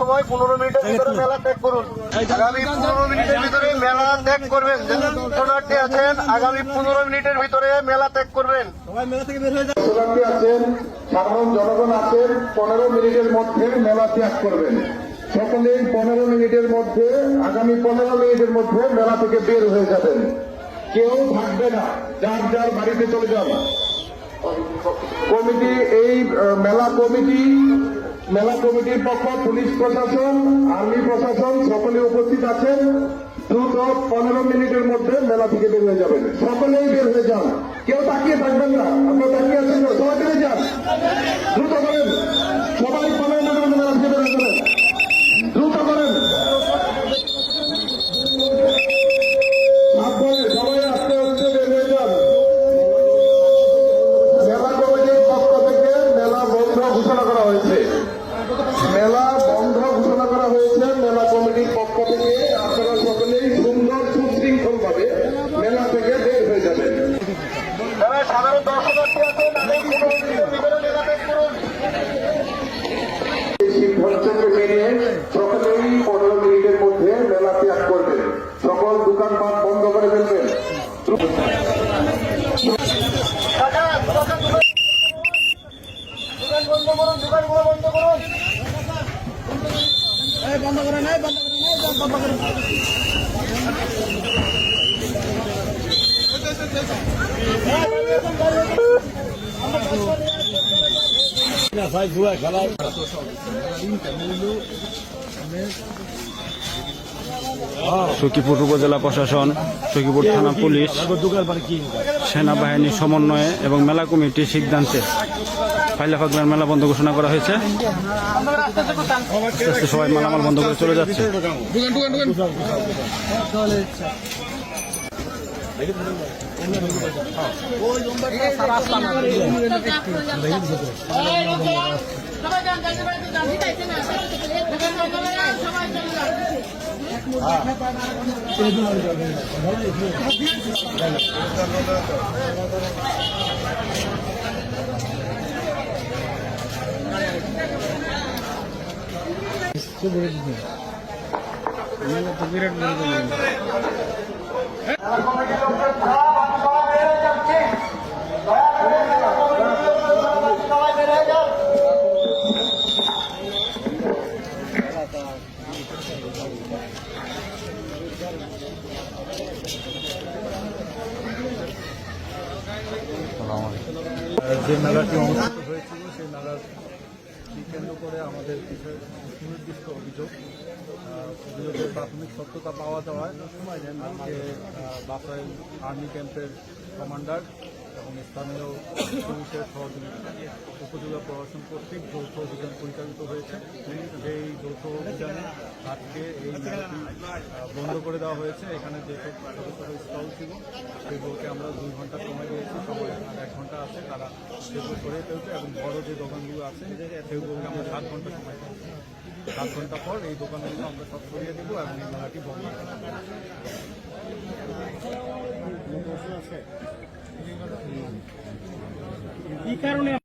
সময় পনেরো মিনিটের ভিতরে মেলা ত্যাগ করুন। আগামী পনেরো মিনিটের ভিতরে মেলা ত্যাগ করবেন। যারা দর্শনার্থী আছেন আগামী পনেরো মিনিটের ভিতরে মেলা ত্যাগ করবেন। দর্শনার্থী আছেন সাধারণ জনগণ আছেন পনেরো মিনিটের মধ্যে মেলা ত্যাগ করবেন। সকলেই পনেরো মিনিটের মধ্যে আগামী পনেরো মিনিটের মধ্যে মেলা থেকে বের হয়ে যাবেন। কেউ থাকবে না যার যার বাড়িতে চলে যান। কমিটি এই মেলা কমিটি মেলা কমিটির পক্ষ, পুলিশ প্রশাসন, আর্মি প্রশাসন, সকলে উপস্থিত আছেন। দ্রুত পনেরো মিনিটের মধ্যে মেলা থেকে বের হয়ে যাবেন। সকলেই বের হয়ে যান। কেউ তাকিয়ে থাকবেন না। আপনার তাকিয়ে আছেন? সবাই বেরিয়ে যান। কমিটির পক্ষ থেকে আপনারা সকলেই সুন্দর সুশৃঙ্খল ভাবে মেলা থেকে বের হয়ে যাবেন। সাধারণ দর্শনার্থী আছে এই সিদ্ধান্তকে মেনে সখীপুর উপজেলা প্রশাসন সখীপুর থানা পুলিশ সেনাবাহিনীর সমন্বয়ে এবং মেলা কমিটির সিদ্ধান্তে ফাইলা ফাগলার মেলা বন্ধ ঘোষণা করা হয়েছে। সবাই মালামাল বন্ধ করে চলে যাচ্ছে যান যান সবাই যান ঠিক আছে না সবাই চলে যান কমিটির লোকদের খারাপ আমি সবাই বেরিয়ে যাচ্ছি দয়া করে মেলা কমিটির লোকদের সবাই বেরিয়ে যান যে মেলাটি অনুষ্ঠিত হয়েছিল সেই মেলার কি কেন্দ্র করে আমাদের বিষয়ে সুনির্দিষ্ট অভিযোগ অভিযোগের প্রাথমিক সত্যতা পাওয়া যাওয়ায় আজকে বাসায় আর্মি ক্যাম্পের কমান্ডার এবং স্থানীয় পুলিশের সহযোগিতায় উপজেলা প্রশাসন কর্তৃক যৌথ অভিযান পরিচালিত হয়েছে। সেই যৌথ অভিযানে আজকে এই মেলাটি বন্ধ করে দেওয়া হয়েছে। এখানে যেসব ছোটো স্টল ছিল, সেগুলোকে আমরা দুই ঘণ্টা সময় দিয়েছি। আর এক ঘণ্টা আছে, তারা সেগুলো সরিয়ে ফেলছে এবং বড় যে দোকানগুলো আছে, সেগুলোকে আমরা সাত ঘণ্টা সময় দিচ্ছি সাত ঘণ্টা পর এই দোকানগুলো আমরা সব সরিয়ে দেবো এবং এই মেলাটি বন্ধ করে দেবো।